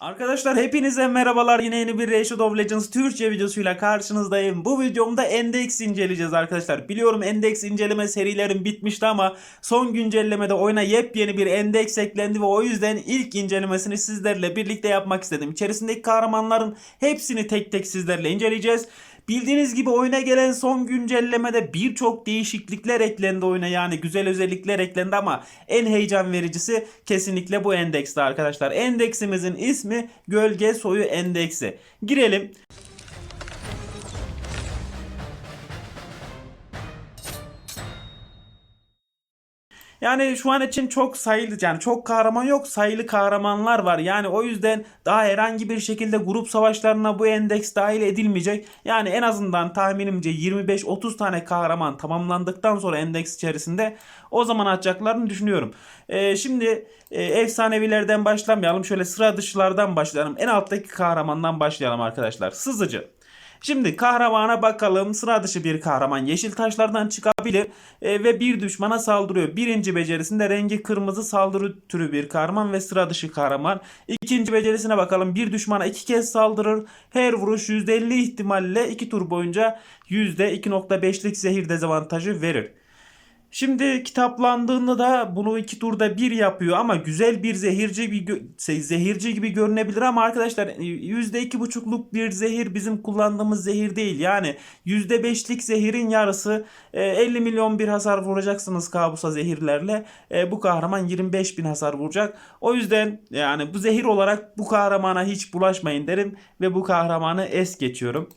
Arkadaşlar hepinize merhabalar. Yine yeni bir Ratio of Legends Türkçe videosuyla karşınızdayım. Bu videomda Endeks inceleyeceğiz arkadaşlar. Biliyorum Endeks inceleme serilerim bitmişti ama son güncellemede oyuna yepyeni bir Endeks eklendi ve o yüzden ilk incelemesini sizlerle birlikte yapmak istedim. İçerisindeki kahramanların hepsini tek tek sizlerle inceleyeceğiz. Bildiğiniz gibi oyuna gelen son güncellemede birçok değişiklikler eklendi oyuna yani güzel özellikler eklendi ama en heyecan vericisi kesinlikle bu endekste arkadaşlar. Endeksimizin ismi Gölge Soyu Endeksi. Girelim. Yani şu an için çok sayılı yani çok kahraman yok sayılı kahramanlar var. Yani o yüzden daha herhangi bir şekilde grup savaşlarına bu endeks dahil edilmeyecek. Yani en azından tahminimce 25-30 tane kahraman tamamlandıktan sonra endeks içerisinde o zaman atacaklarını düşünüyorum. Ee, şimdi e, efsanevilerden başlamayalım. Şöyle sıra dışılardan başlayalım. En alttaki kahramandan başlayalım arkadaşlar. Sızıcı. Şimdi kahramana bakalım. Sıra dışı bir kahraman. Yeşil taşlardan çıkabilir e, ve bir düşmana saldırıyor. Birinci becerisinde rengi kırmızı saldırı türü bir kahraman ve sıra dışı kahraman. İkinci becerisine bakalım. Bir düşmana iki kez saldırır. Her vuruş %50 ihtimalle iki tur boyunca %2.5'lik zehir dezavantajı verir. Şimdi kitaplandığında da bunu iki turda bir yapıyor ama güzel bir zehirci bir zehirci gibi görünebilir ama arkadaşlar yüzde iki buçukluk bir zehir bizim kullandığımız zehir değil. Yani yüzde beşlik zehirin yarısı e, 50 milyon bir hasar vuracaksınız kabusa zehirlerle. E, bu kahraman 25 bin hasar vuracak. O yüzden yani bu zehir olarak bu kahramana hiç bulaşmayın derim ve bu kahramanı es geçiyorum.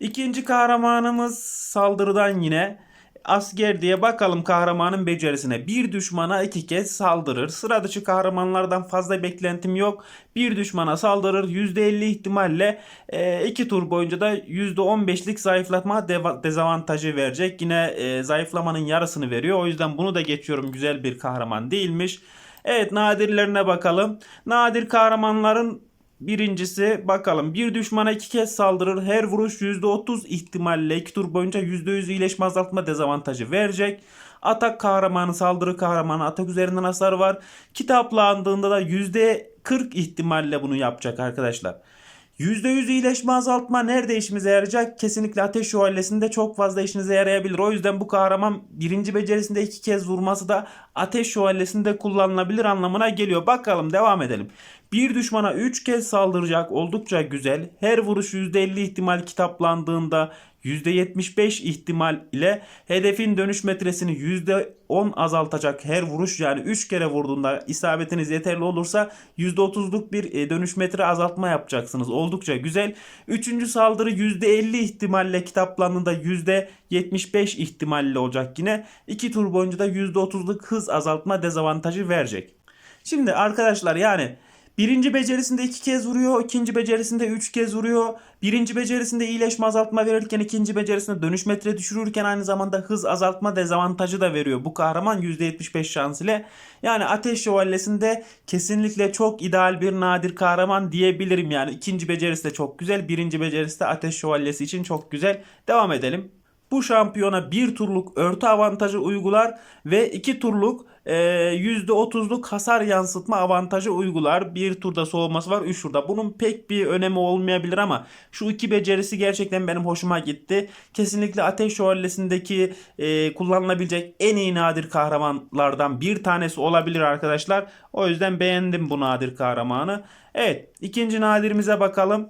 İkinci kahramanımız saldırıdan yine asker diye bakalım kahramanın becerisine. Bir düşmana iki kez saldırır. Sıra dışı kahramanlardan fazla beklentim yok. Bir düşmana saldırır. %50 ihtimalle e, iki tur boyunca da %15'lik zayıflatma dezavantajı verecek. Yine e, zayıflamanın yarısını veriyor. O yüzden bunu da geçiyorum. Güzel bir kahraman değilmiş. Evet nadirlerine bakalım. Nadir kahramanların Birincisi bakalım bir düşmana iki kez saldırır. Her vuruş %30 ihtimalle iki tur boyunca %100 iyileşme azaltma dezavantajı verecek. Atak kahramanı saldırı kahramanı atak üzerinden hasar var. Kitaplandığında da %40 ihtimalle bunu yapacak arkadaşlar. %100 iyileşme azaltma nerede işimize yarayacak? Kesinlikle ateş şövalyesinde çok fazla işinize yarayabilir. O yüzden bu kahraman birinci becerisinde iki kez vurması da ateş şövalyesinde kullanılabilir anlamına geliyor. Bakalım devam edelim. Bir düşmana 3 kez saldıracak oldukça güzel. Her vuruş %50 ihtimal kitaplandığında %75 ihtimal ile hedefin dönüş metresini %10 azaltacak her vuruş yani 3 kere vurduğunda isabetiniz yeterli olursa %30'luk bir e, dönüş metre azaltma yapacaksınız. Oldukça güzel. Üçüncü saldırı %50 ihtimalle kitaplandığında %75 ihtimalle olacak yine. 2 tur boyunca da %30'luk hız azaltma dezavantajı verecek. Şimdi arkadaşlar yani Birinci becerisinde iki kez vuruyor. ikinci becerisinde üç kez vuruyor. Birinci becerisinde iyileşme azaltma verirken ikinci becerisinde dönüş metre düşürürken aynı zamanda hız azaltma dezavantajı da veriyor. Bu kahraman %75 şans ile. Yani ateş şövalyesinde kesinlikle çok ideal bir nadir kahraman diyebilirim. Yani ikinci becerisi de çok güzel. Birinci becerisi de ateş şövalyesi için çok güzel. Devam edelim. Bu şampiyona bir turluk örtü avantajı uygular ve iki turluk e, %30'luk hasar yansıtma avantajı uygular. Bir turda soğuması var 3 turda. Bunun pek bir önemi olmayabilir ama şu iki becerisi gerçekten benim hoşuma gitti. Kesinlikle Ateş Şövalyesi'ndeki e, kullanılabilecek en iyi nadir kahramanlardan bir tanesi olabilir arkadaşlar. O yüzden beğendim bu nadir kahramanı. Evet ikinci nadirimize bakalım.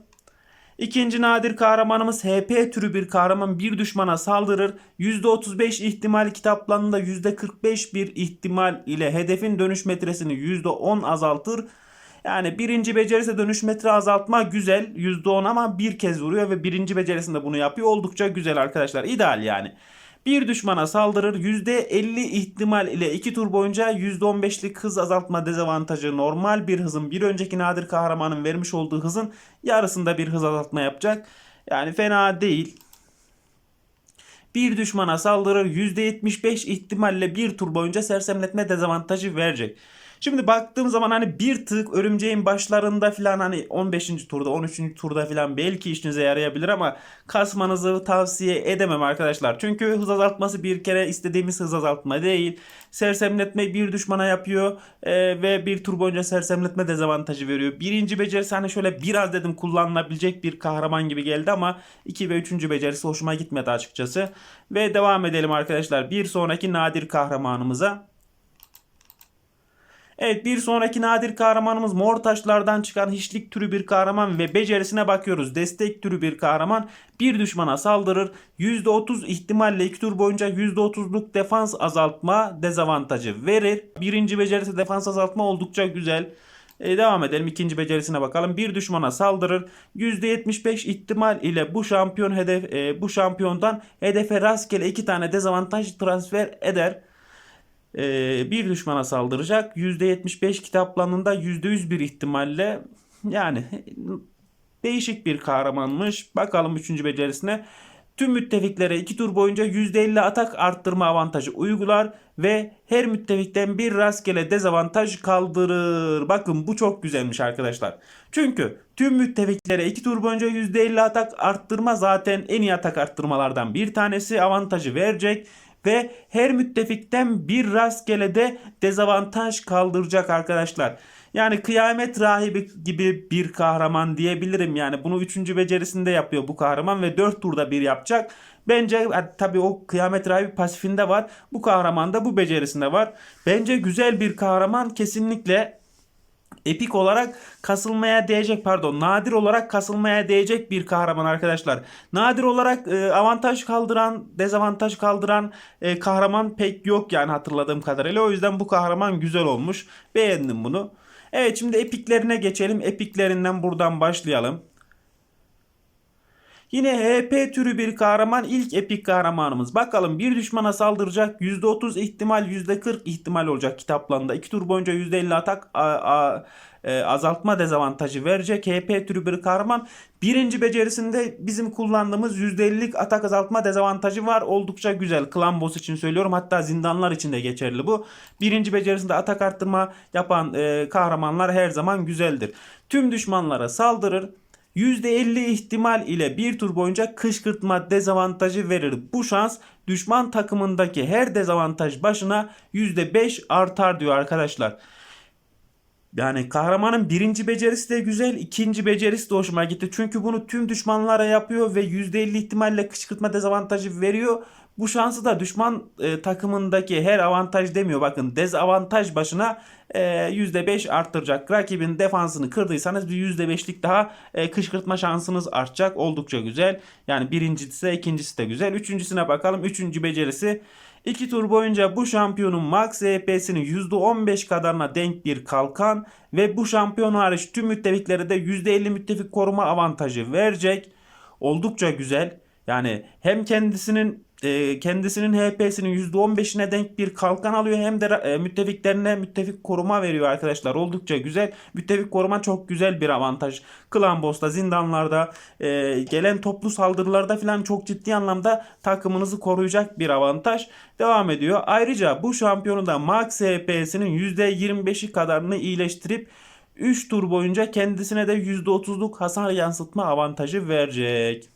İkinci nadir kahramanımız HP türü bir kahraman bir düşmana saldırır. %35 ihtimal kitaplarında %45 bir ihtimal ile hedefin dönüş metresini %10 azaltır. Yani birinci becerisi dönüş metre azaltma güzel %10 ama bir kez vuruyor ve birinci becerisinde bunu yapıyor. Oldukça güzel arkadaşlar ideal yani. Bir düşmana saldırır %50 ihtimal ile 2 tur boyunca %15'lik hız azaltma dezavantajı normal bir hızın bir önceki nadir kahramanın vermiş olduğu hızın yarısında bir hız azaltma yapacak. Yani fena değil. Bir düşmana saldırır %75 ihtimalle bir tur boyunca sersemletme dezavantajı verecek. Şimdi baktığım zaman hani bir tık örümceğin başlarında falan hani 15. turda 13. turda falan belki işinize yarayabilir ama kasmanızı tavsiye edemem arkadaşlar. Çünkü hız azaltması bir kere istediğimiz hız azaltma değil. Sersemletme bir düşmana yapıyor e, ve bir tur boyunca sersemletme dezavantajı veriyor. Birinci becerisi hani şöyle biraz dedim kullanılabilecek bir kahraman gibi geldi ama 2 ve 3. becerisi hoşuma gitmedi açıkçası. Ve devam edelim arkadaşlar bir sonraki nadir kahramanımıza. Evet bir sonraki nadir kahramanımız mor taşlardan çıkan hiçlik türü bir kahraman ve becerisine bakıyoruz. Destek türü bir kahraman bir düşmana saldırır. %30 ihtimalle 2 tur boyunca %30'luk defans azaltma dezavantajı verir. Birinci becerisi defans azaltma oldukça güzel. E, devam edelim ikinci becerisine bakalım. Bir düşmana saldırır. %75 ihtimal ile bu şampiyon hedef e, bu şampiyondan hedefe rastgele iki tane dezavantaj transfer eder. Ee, bir düşmana saldıracak. %75 kitaplarında %100 bir ihtimalle yani değişik bir kahramanmış. Bakalım 3. becerisine. Tüm müttefiklere 2 tur boyunca %50 atak arttırma avantajı uygular ve her müttefikten bir rastgele dezavantaj kaldırır. Bakın bu çok güzelmiş arkadaşlar. Çünkü tüm müttefiklere 2 tur boyunca %50 atak arttırma zaten en iyi atak arttırmalardan bir tanesi avantajı verecek ve her müttefikten bir rastgele de dezavantaj kaldıracak arkadaşlar. Yani kıyamet rahibi gibi bir kahraman diyebilirim. Yani bunu 3. becerisinde yapıyor bu kahraman ve 4 turda bir yapacak. Bence tabii o kıyamet rahibi pasifinde var. Bu kahraman da bu becerisinde var. Bence güzel bir kahraman kesinlikle epik olarak kasılmaya değecek pardon nadir olarak kasılmaya değecek bir kahraman arkadaşlar. Nadir olarak e, avantaj kaldıran dezavantaj kaldıran e, kahraman pek yok yani hatırladığım kadarıyla. O yüzden bu kahraman güzel olmuş. Beğendim bunu. Evet şimdi epiklerine geçelim. Epiklerinden buradan başlayalım. Yine HP türü bir kahraman ilk epik kahramanımız. Bakalım bir düşmana saldıracak %30 ihtimal %40 ihtimal olacak kitaplarında. 2 tur boyunca %50 atak a, a, e, azaltma dezavantajı verecek. HP türü bir kahraman. Birinci becerisinde bizim kullandığımız %50'lik atak azaltma dezavantajı var. Oldukça güzel. Klan boss için söylüyorum. Hatta zindanlar için de geçerli bu. Birinci becerisinde atak arttırma yapan e, kahramanlar her zaman güzeldir. Tüm düşmanlara saldırır. %50 ihtimal ile bir tur boyunca kışkırtma dezavantajı verir. Bu şans düşman takımındaki her dezavantaj başına %5 artar diyor arkadaşlar. Yani kahramanın birinci becerisi de güzel, ikinci becerisi de hoşuma gitti. Çünkü bunu tüm düşmanlara yapıyor ve %50 ihtimalle kışkırtma dezavantajı veriyor. Bu şansı da düşman e, takımındaki her avantaj demiyor. Bakın dezavantaj başına %5 arttıracak. Rakibin defansını kırdıysanız bir %5'lik daha e, kışkırtma şansınız artacak. Oldukça güzel. Yani birincisi ikincisi de güzel. Üçüncüsüne bakalım. Üçüncü becerisi 2 tur boyunca bu şampiyonun max EP'sinin %15 kadarına denk bir kalkan ve bu şampiyon hariç tüm müttefiklere de %50 müttefik koruma avantajı verecek. Oldukça güzel. Yani hem kendisinin e, kendisinin HP'sinin %15'ine denk bir kalkan alıyor hem de e, müttefiklerine müttefik koruma veriyor arkadaşlar. Oldukça güzel. Müttefik koruma çok güzel bir avantaj. Klan Boss'ta, zindanlarda, e, gelen toplu saldırılarda falan çok ciddi anlamda takımınızı koruyacak bir avantaj. Devam ediyor. Ayrıca bu şampiyonu da max HP'sinin %25'i kadarını iyileştirip 3 tur boyunca kendisine de %30'luk hasar yansıtma avantajı verecek.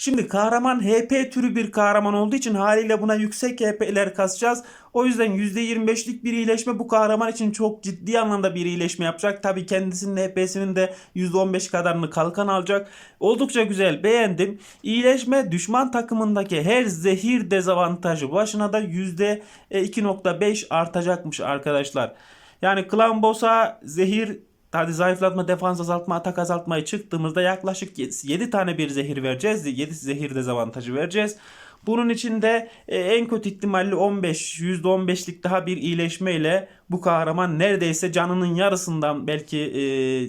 Şimdi kahraman HP türü bir kahraman olduğu için haliyle buna yüksek HP'ler kasacağız. O yüzden %25'lik bir iyileşme bu kahraman için çok ciddi anlamda bir iyileşme yapacak. Tabi kendisinin HP'sinin de %15 kadarını kalkan alacak. Oldukça güzel beğendim. İyileşme düşman takımındaki her zehir dezavantajı başına da %2.5 artacakmış arkadaşlar. Yani Clan zehir Hadi zayıflatma, defans azaltma, atak azaltmaya çıktığımızda yaklaşık 7 tane bir zehir vereceğiz. 7 zehir dezavantajı vereceğiz. Bunun için de e, en kötü ihtimalle 15, %15'lik daha bir iyileşme ile bu kahraman neredeyse canının yarısından belki e,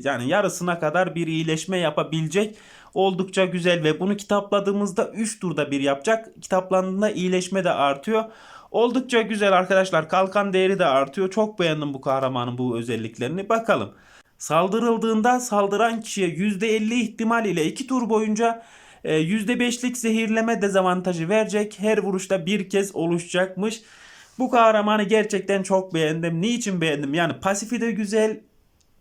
yani yarısına kadar bir iyileşme yapabilecek. Oldukça güzel ve bunu kitapladığımızda 3 turda bir yapacak. Kitaplandığında iyileşme de artıyor. Oldukça güzel arkadaşlar. Kalkan değeri de artıyor. Çok beğendim bu kahramanın bu özelliklerini. Bakalım. Saldırıldığında saldıran kişiye %50 ihtimal ile 2 tur boyunca %5'lik e, zehirleme dezavantajı verecek. Her vuruşta bir kez oluşacakmış. Bu kahramanı gerçekten çok beğendim. Niçin beğendim? Yani pasifi de güzel,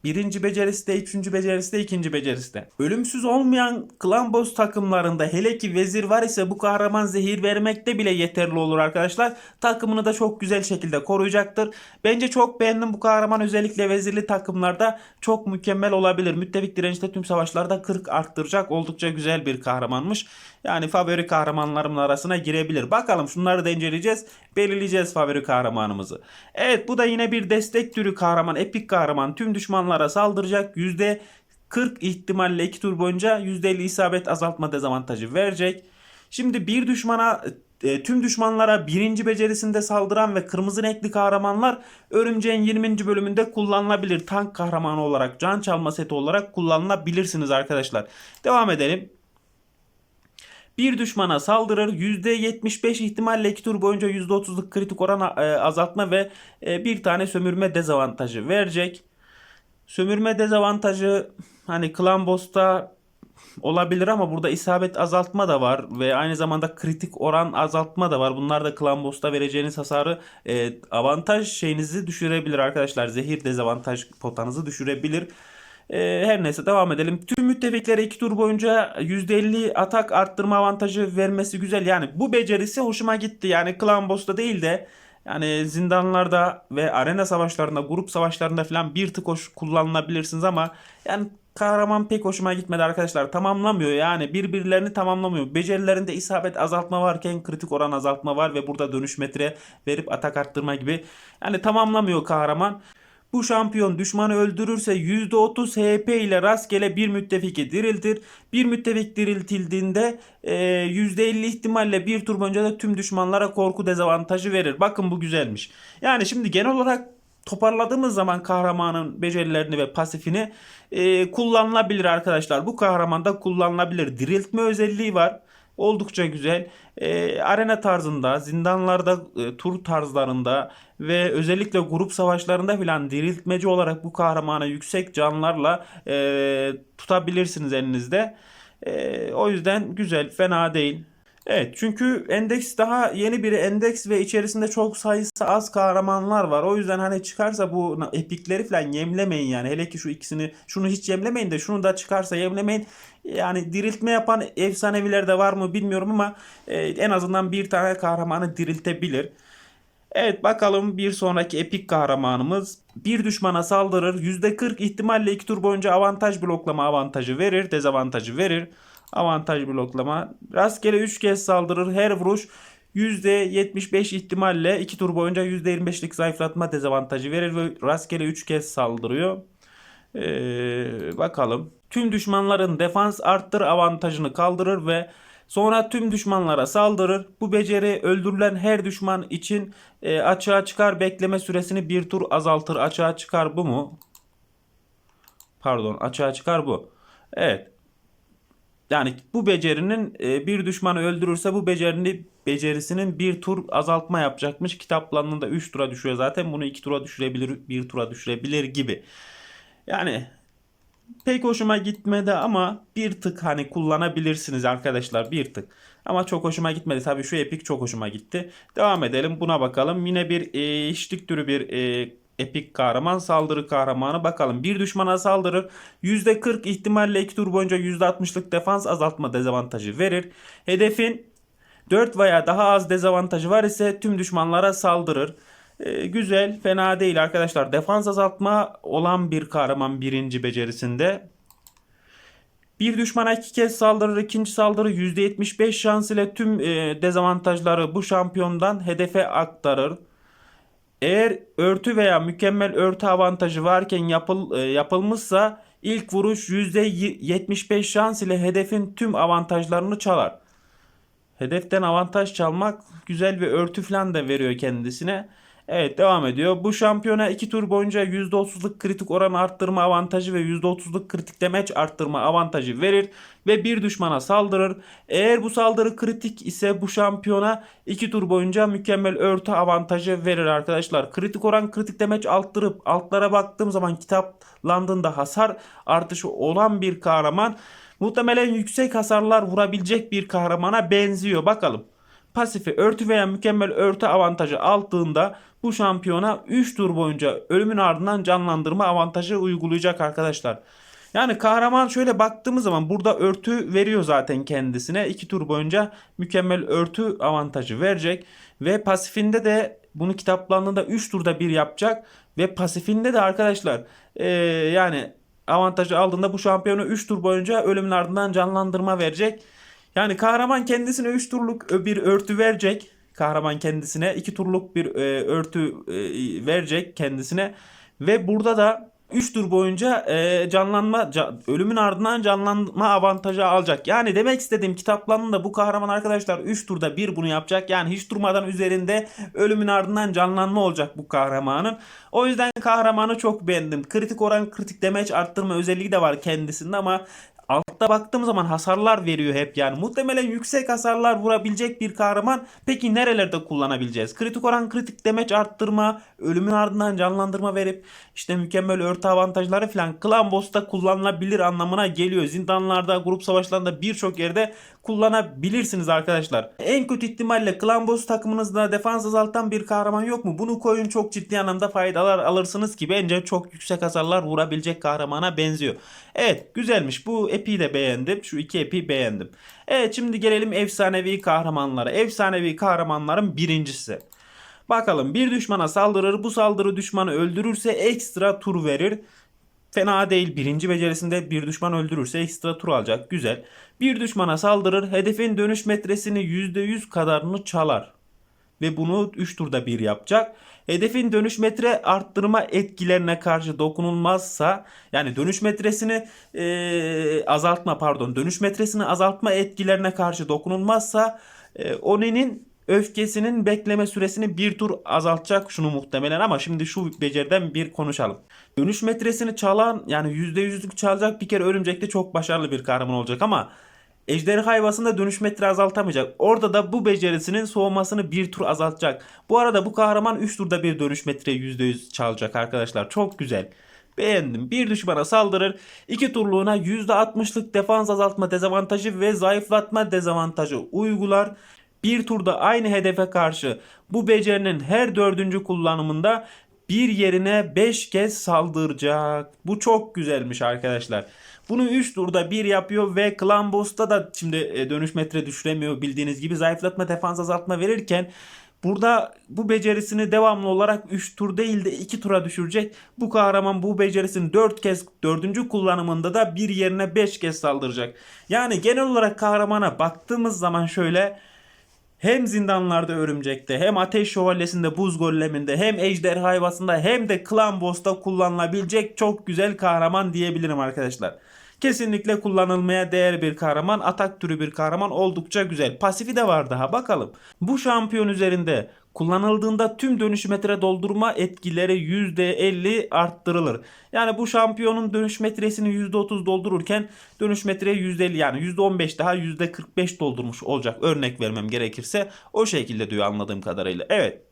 Birinci becerisi de, üçüncü becerisi de, ikinci becerisi de. Ölümsüz olmayan klan boss takımlarında hele ki vezir var ise bu kahraman zehir vermekte bile yeterli olur arkadaşlar. Takımını da çok güzel şekilde koruyacaktır. Bence çok beğendim bu kahraman özellikle vezirli takımlarda çok mükemmel olabilir. Müttefik dirençte tüm savaşlarda 40 arttıracak oldukça güzel bir kahramanmış. Yani favori kahramanlarımın arasına girebilir. Bakalım şunları da inceleyeceğiz. Belirleyeceğiz favori kahramanımızı. Evet bu da yine bir destek türü kahraman. Epik kahraman. Tüm düşmanlara saldıracak. %40 ihtimalle 2 tur boyunca %50 isabet azaltma dezavantajı verecek. Şimdi bir düşmana e, tüm düşmanlara birinci becerisinde saldıran ve kırmızı renkli kahramanlar Örümceğin 20. bölümünde kullanılabilir. Tank kahramanı olarak, can çalma seti olarak kullanılabilirsiniz arkadaşlar. Devam edelim. Bir düşmana saldırır. %75 ihtimalle 2 tur boyunca %30'luk kritik oran e, azaltma ve e, bir tane sömürme dezavantajı verecek. Sömürme dezavantajı hani Clan Boss'ta olabilir ama burada isabet azaltma da var ve aynı zamanda kritik oran azaltma da var. Bunlar da Clan Boss'ta vereceğiniz hasarı e, avantaj şeyinizi düşürebilir arkadaşlar. Zehir dezavantaj potanızı düşürebilir. Ee, her neyse devam edelim. Tüm müttefiklere 2 tur boyunca %50 atak arttırma avantajı vermesi güzel. Yani bu becerisi hoşuma gitti. Yani Clan Boss'ta değil de yani zindanlarda ve arena savaşlarında, grup savaşlarında falan bir tık hoş kullanılabilirsiniz ama yani kahraman pek hoşuma gitmedi arkadaşlar. Tamamlamıyor yani birbirlerini tamamlamıyor. Becerilerinde isabet azaltma varken kritik oran azaltma var ve burada dönüş metre verip atak arttırma gibi. Yani tamamlamıyor kahraman. Bu şampiyon düşmanı öldürürse %30 HP ile rastgele bir müttefiki diriltir. Bir müttefik diriltildiğinde e, %50 ihtimalle bir tur boyunca da tüm düşmanlara korku dezavantajı verir. Bakın bu güzelmiş. Yani şimdi genel olarak toparladığımız zaman kahramanın becerilerini ve pasifini e, kullanılabilir arkadaşlar. Bu kahramanda kullanılabilir. Diriltme özelliği var. Oldukça güzel. E, arena tarzında, zindanlarda, e, tur tarzlarında ve özellikle grup savaşlarında filan diriltmeci olarak bu kahramanı yüksek canlarla e, tutabilirsiniz elinizde. E, o yüzden güzel, fena değil. Evet çünkü endeks daha yeni bir endeks ve içerisinde çok sayısı az kahramanlar var. O yüzden hani çıkarsa bu epikleri falan yemlemeyin yani. Hele ki şu ikisini şunu hiç yemlemeyin de şunu da çıkarsa yemlemeyin. Yani diriltme yapan efsaneviler de var mı bilmiyorum ama e, en azından bir tane kahramanı diriltebilir. Evet bakalım bir sonraki epik kahramanımız bir düşmana saldırır. %40 ihtimalle 2 tur boyunca avantaj bloklama avantajı verir, dezavantajı verir. Avantaj bloklama. Rastgele 3 kez saldırır. Her vuruş %75 ihtimalle 2 tur boyunca %25'lik zayıflatma dezavantajı verir ve rastgele 3 kez saldırıyor. Ee, bakalım. Tüm düşmanların defans arttır avantajını kaldırır ve sonra tüm düşmanlara saldırır. Bu beceri öldürülen her düşman için e, açığa çıkar bekleme süresini bir tur azaltır. Açığa çıkar bu mu? Pardon açığa çıkar bu. Evet. Yani bu becerinin e, bir düşmanı öldürürse bu becerini becerisinin bir tur azaltma yapacakmış. Kitap planında 3 tura düşüyor zaten. Bunu 2 tura düşürebilir, 1 tura düşürebilir gibi. Yani pek hoşuma gitmedi ama bir tık hani kullanabilirsiniz arkadaşlar bir tık. Ama çok hoşuma gitmedi. Tabii şu epik çok hoşuma gitti. Devam edelim buna bakalım. Yine bir e, işlik türü bir e, epik kahraman saldırı kahramanı bakalım. Bir düşmana saldırır. %40 ihtimalle 2 tur boyunca %60'lık defans azaltma dezavantajı verir. Hedefin 4 veya daha az dezavantajı var ise tüm düşmanlara saldırır. Ee, güzel, fena değil arkadaşlar. Defans azaltma olan bir kahraman birinci becerisinde. Bir düşmana iki kez saldırır. ikinci saldırı %75 şans ile tüm e, dezavantajları bu şampiyondan hedefe aktarır. Eğer örtü veya mükemmel örtü avantajı varken yapıl, e, yapılmışsa ilk vuruş %75 şans ile hedefin tüm avantajlarını çalar. Hedeften avantaj çalmak güzel bir örtü falan da veriyor kendisine. Evet devam ediyor. Bu şampiyona 2 tur boyunca %30'luk kritik oran arttırma avantajı ve %30'luk kritik demeç arttırma avantajı verir ve bir düşmana saldırır. Eğer bu saldırı kritik ise bu şampiyona 2 tur boyunca mükemmel örtü avantajı verir arkadaşlar. Kritik oran kritik demeç arttırıp altlara baktığım zaman kitaplandığında hasar artışı olan bir kahraman muhtemelen yüksek hasarlar vurabilecek bir kahramana benziyor. Bakalım. Pasifi örtü veya mükemmel örtü avantajı aldığında bu şampiyona 3 tur boyunca ölümün ardından canlandırma avantajı uygulayacak arkadaşlar. Yani kahraman şöyle baktığımız zaman burada örtü veriyor zaten kendisine. 2 tur boyunca mükemmel örtü avantajı verecek. Ve pasifinde de bunu kitaplarında 3 turda bir yapacak. Ve pasifinde de arkadaşlar eee, yani avantajı aldığında bu şampiyonu 3 tur boyunca ölümün ardından canlandırma verecek. Yani kahraman kendisine 3 turluk bir örtü verecek. Kahraman kendisine 2 turluk bir e, örtü e, verecek kendisine. Ve burada da 3 tur boyunca e, canlanma ca- ölümün ardından canlanma avantajı alacak. Yani demek istediğim kitaplarında bu kahraman arkadaşlar 3 turda bir bunu yapacak. Yani hiç durmadan üzerinde ölümün ardından canlanma olacak bu kahramanın. O yüzden kahramanı çok beğendim. Kritik oran kritik damage arttırma özelliği de var kendisinde ama Altta baktığım zaman hasarlar veriyor hep yani. Muhtemelen yüksek hasarlar vurabilecek bir kahraman. Peki nerelerde kullanabileceğiz? Kritik oran kritik demeç arttırma, ölümün ardından canlandırma verip işte mükemmel örtü avantajları falan Clan Boss'ta kullanılabilir anlamına geliyor. Zindanlarda, grup savaşlarında birçok yerde kullanabilirsiniz arkadaşlar. En kötü ihtimalle Clan Boss takımınızda defans azaltan bir kahraman yok mu? Bunu koyun çok ciddi anlamda faydalar alırsınız ki bence çok yüksek hasarlar vurabilecek kahramana benziyor. Evet güzelmiş. Bu epiyi de beğendim. Şu iki epiyi beğendim. Evet şimdi gelelim efsanevi kahramanlara. Efsanevi kahramanların birincisi. Bakalım bir düşmana saldırır. Bu saldırı düşmanı öldürürse ekstra tur verir. Fena değil. Birinci becerisinde bir düşman öldürürse ekstra tur alacak. Güzel. Bir düşmana saldırır. Hedefin dönüş metresini %100 kadarını çalar. Ve bunu 3 turda bir yapacak. Hedefin dönüş metre arttırma etkilerine karşı dokunulmazsa yani dönüş metresini eee, azaltma pardon dönüş metresini azaltma etkilerine karşı dokunulmazsa e, Oni'nin öfkesinin bekleme süresini bir tur azaltacak şunu muhtemelen ama şimdi şu beceriden bir konuşalım. Dönüş metresini çalan yani %100'lük çalacak bir kere örümcekte çok başarılı bir kahraman olacak ama Ejderha hayvasında dönüş metre azaltamayacak. Orada da bu becerisinin soğumasını bir tur azaltacak. Bu arada bu kahraman 3 turda bir dönüş metre %100 çalacak arkadaşlar. Çok güzel. Beğendim. Bir düşmana saldırır. 2 turluğuna %60'lık defans azaltma dezavantajı ve zayıflatma dezavantajı uygular. Bir turda aynı hedefe karşı bu becerinin her dördüncü kullanımında bir yerine 5 kez saldıracak. Bu çok güzelmiş arkadaşlar. Bunu 3 turda bir yapıyor ve Clan Boss'ta da şimdi e, dönüş metre düşüremiyor bildiğiniz gibi zayıflatma defans azaltma verirken Burada bu becerisini devamlı olarak 3 tur değil de 2 tura düşürecek. Bu kahraman bu becerisini 4 kez 4. kullanımında da bir yerine 5 kez saldıracak. Yani genel olarak kahramana baktığımız zaman şöyle hem zindanlarda örümcekte hem ateş şövalyesinde buz golleminde hem ejderha hayvasında hem de klan boss'ta kullanılabilecek çok güzel kahraman diyebilirim arkadaşlar. Kesinlikle kullanılmaya değer bir kahraman, atak türü bir kahraman oldukça güzel. Pasifi de var daha bakalım. Bu şampiyon üzerinde kullanıldığında tüm dönüş metre doldurma etkileri %50 arttırılır. Yani bu şampiyonun dönüş metresini %30 doldururken dönüş metreye %50 yani %15 daha %45 doldurmuş olacak. Örnek vermem gerekirse o şekilde diyor anladığım kadarıyla. Evet.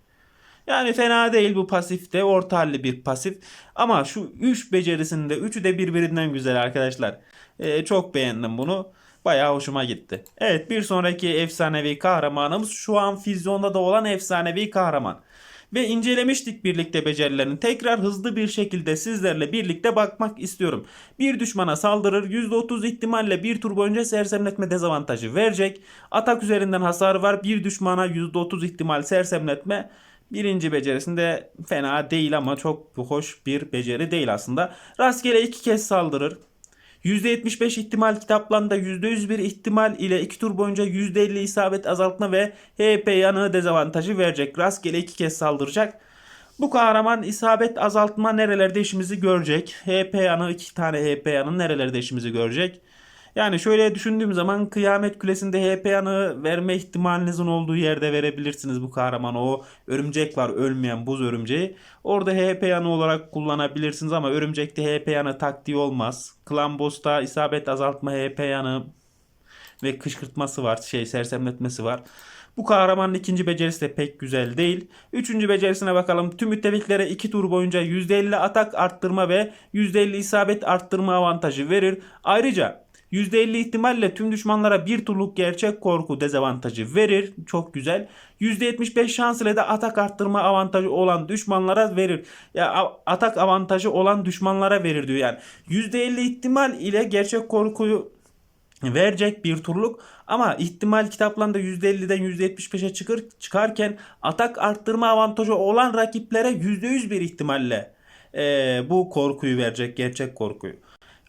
Yani fena değil bu pasifte. Orta halli bir pasif. Ama şu 3 becerisinde 3'ü de birbirinden güzel arkadaşlar. Ee, çok beğendim bunu. Bayağı hoşuma gitti. Evet bir sonraki efsanevi kahramanımız şu an füzyonda da olan efsanevi kahraman. Ve incelemiştik birlikte becerilerini. Tekrar hızlı bir şekilde sizlerle birlikte bakmak istiyorum. Bir düşmana saldırır. %30 ihtimalle bir tur boyunca sersemletme dezavantajı verecek. Atak üzerinden hasar var. Bir düşmana %30 ihtimal sersemletme. Birinci becerisinde fena değil ama çok hoş bir beceri değil aslında. Rastgele iki kez saldırır. %75 ihtimal kitaplarında %100 bir ihtimal ile 2 tur boyunca %50 isabet azaltma ve HP yanığı dezavantajı verecek. Rastgele 2 kez saldıracak. Bu kahraman isabet azaltma nerelerde işimizi görecek? HP yanı 2 tane HP yanı nerelerde işimizi görecek? Yani şöyle düşündüğüm zaman kıyamet kulesinde HP yanı verme ihtimalinizin olduğu yerde verebilirsiniz bu kahramanı. O örümcek var ölmeyen buz örümceği. Orada HP yanı olarak kullanabilirsiniz ama örümcekte HP yanı taktiği olmaz. Clan Boss'ta isabet azaltma HP yanı ve kışkırtması var. Şey sersemletmesi var. Bu kahramanın ikinci becerisi de pek güzel değil. Üçüncü becerisine bakalım. Tüm müttefiklere 2 tur boyunca %50 atak arttırma ve %50 isabet arttırma avantajı verir. Ayrıca %50 ihtimalle tüm düşmanlara bir turluk gerçek korku dezavantajı verir. Çok güzel. %75 şans ile de atak arttırma avantajı olan düşmanlara verir. Ya atak avantajı olan düşmanlara verir diyor yani. %50 ihtimal ile gerçek korkuyu verecek bir turluk ama ihtimal kitaplarında %50'den %75'e çıkır, çıkarken atak arttırma avantajı olan rakiplere %100 bir ihtimalle eee, bu korkuyu verecek gerçek korkuyu.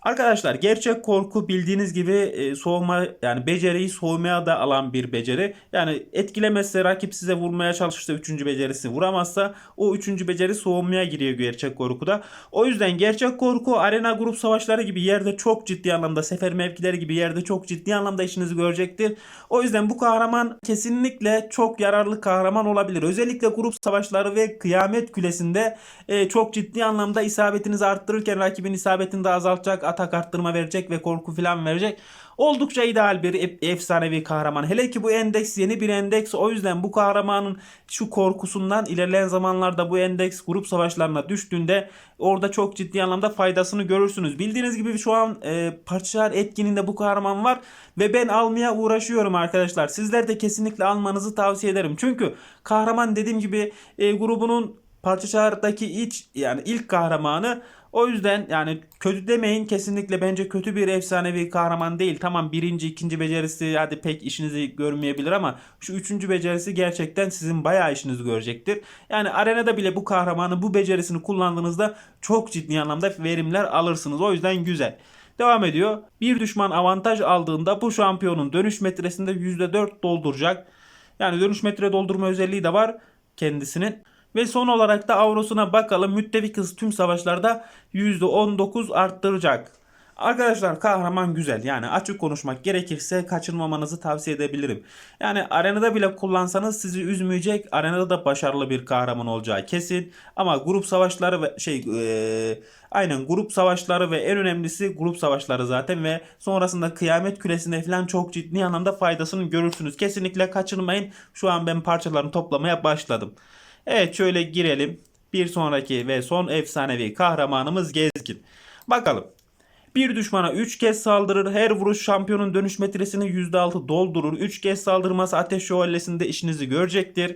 Arkadaşlar gerçek korku bildiğiniz gibi e, soğuma yani beceriyi soğumaya da alan bir beceri. Yani etkilemezse rakip size vurmaya çalışırsa 3. becerisi vuramazsa o 3. beceri soğumaya giriyor gerçek korkuda. O yüzden gerçek korku arena grup savaşları gibi yerde çok ciddi anlamda sefer mevkileri gibi yerde çok ciddi anlamda işinizi görecektir. O yüzden bu kahraman kesinlikle çok yararlı kahraman olabilir. Özellikle grup savaşları ve kıyamet külesinde e, çok ciddi anlamda isabetinizi arttırırken rakibin isabetini de azaltacak, atak arttırma verecek ve korku falan verecek. Oldukça ideal bir ef- efsanevi kahraman. Hele ki bu endeks yeni bir endeks. O yüzden bu kahramanın şu korkusundan ilerleyen zamanlarda bu endeks grup savaşlarına düştüğünde orada çok ciddi anlamda faydasını görürsünüz. Bildiğiniz gibi şu an e, parçalar etkinliğinde bu kahraman var ve ben almaya uğraşıyorum arkadaşlar. Sizler de kesinlikle almanızı tavsiye ederim. Çünkü kahraman dediğim gibi e, grubunun parça çağrıdaki iç yani ilk kahramanı o yüzden yani kötü demeyin kesinlikle bence kötü bir efsanevi kahraman değil. Tamam birinci ikinci becerisi hadi pek işinizi görmeyebilir ama şu üçüncü becerisi gerçekten sizin bayağı işinizi görecektir. Yani arenada bile bu kahramanı bu becerisini kullandığınızda çok ciddi anlamda verimler alırsınız. O yüzden güzel. Devam ediyor. Bir düşman avantaj aldığında bu şampiyonun dönüş metresinde %4 dolduracak. Yani dönüş metre doldurma özelliği de var kendisinin. Ve son olarak da avrosuna bakalım. Müttefik hız tüm savaşlarda %19 arttıracak. Arkadaşlar kahraman güzel. Yani açık konuşmak gerekirse kaçırmamanızı tavsiye edebilirim. Yani arenada bile kullansanız sizi üzmeyecek. Arenada da başarılı bir kahraman olacağı kesin. Ama grup savaşları ve şey eee, aynen grup savaşları ve en önemlisi grup savaşları zaten ve sonrasında kıyamet küresinde falan çok ciddi anlamda faydasını görürsünüz. Kesinlikle kaçırmayın. Şu an ben parçalarını toplamaya başladım. Evet şöyle girelim. Bir sonraki ve son efsanevi kahramanımız Gezgin. Bakalım. Bir düşmana 3 kez saldırır. Her vuruş şampiyonun dönüş metresini %6 doldurur. 3 kez saldırması ateş şövalyesinde işinizi görecektir.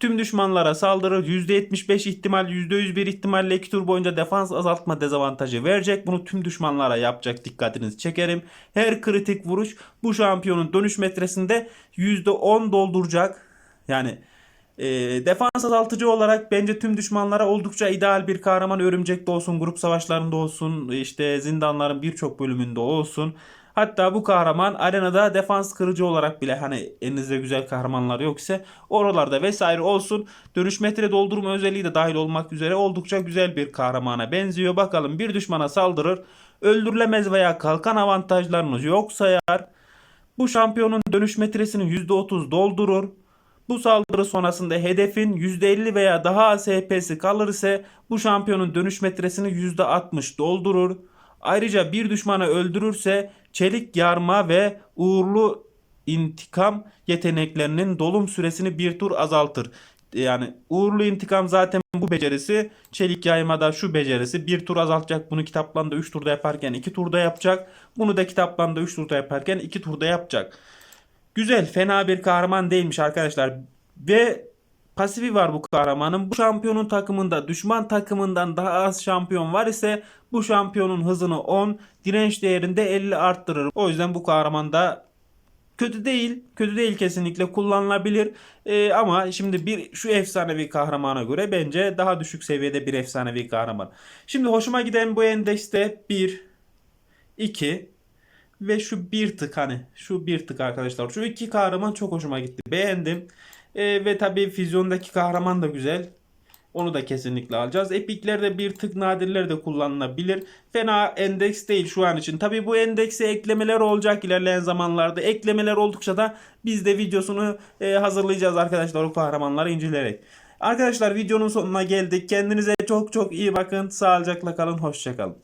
Tüm düşmanlara saldırır. %75 ihtimal, %100 bir ihtimalle 2 tur boyunca defans azaltma dezavantajı verecek. Bunu tüm düşmanlara yapacak dikkatinizi çekerim. Her kritik vuruş bu şampiyonun dönüş metresinde %10 dolduracak. Yani e, defans azaltıcı olarak bence tüm düşmanlara oldukça ideal bir kahraman örümcekte olsun, grup savaşlarında olsun, işte zindanların birçok bölümünde olsun. Hatta bu kahraman arenada defans kırıcı olarak bile hani elinizde güzel kahramanlar yok ise oralarda vesaire olsun. Dönüş metre doldurma özelliği de dahil olmak üzere oldukça güzel bir kahramana benziyor. Bakalım bir düşmana saldırır. Öldürülemez veya kalkan avantajlarını yok sayar. Bu şampiyonun dönüş metresini %30 doldurur. Bu saldırı sonrasında hedefin %50 veya daha az HP'si kalır ise bu şampiyonun dönüş metresini %60 doldurur. Ayrıca bir düşmanı öldürürse çelik yarma ve uğurlu intikam yeteneklerinin dolum süresini bir tur azaltır. Yani uğurlu intikam zaten bu becerisi. Çelik yaymada şu becerisi. Bir tur azaltacak. Bunu kitaplarında 3 turda yaparken 2 turda yapacak. Bunu da kitaplarında 3 turda yaparken 2 turda yapacak. Güzel, fena bir kahraman değilmiş arkadaşlar. Ve pasifi var bu kahramanın. Bu şampiyonun takımında düşman takımından daha az şampiyon var ise bu şampiyonun hızını 10, direnç değerinde 50 arttırır. O yüzden bu kahraman da kötü değil. Kötü değil kesinlikle kullanılabilir. Ee, ama şimdi bir şu efsanevi kahramana göre bence daha düşük seviyede bir efsanevi kahraman. Şimdi hoşuma giden bu endekste 1, 2 ve şu bir tık hani şu bir tık arkadaşlar. Şu iki kahraman çok hoşuma gitti. Beğendim. Ee, ve tabii füzyondaki kahraman da güzel. Onu da kesinlikle alacağız. Epikler de bir tık nadirler de kullanılabilir. Fena endeks değil şu an için. Tabii bu endekse eklemeler olacak ilerleyen zamanlarda. Eklemeler oldukça da biz de videosunu e, hazırlayacağız arkadaşlar o kahramanları inceleyerek. Arkadaşlar videonun sonuna geldik. Kendinize çok çok iyi bakın. Sağlıcakla kalın. Hoşçakalın.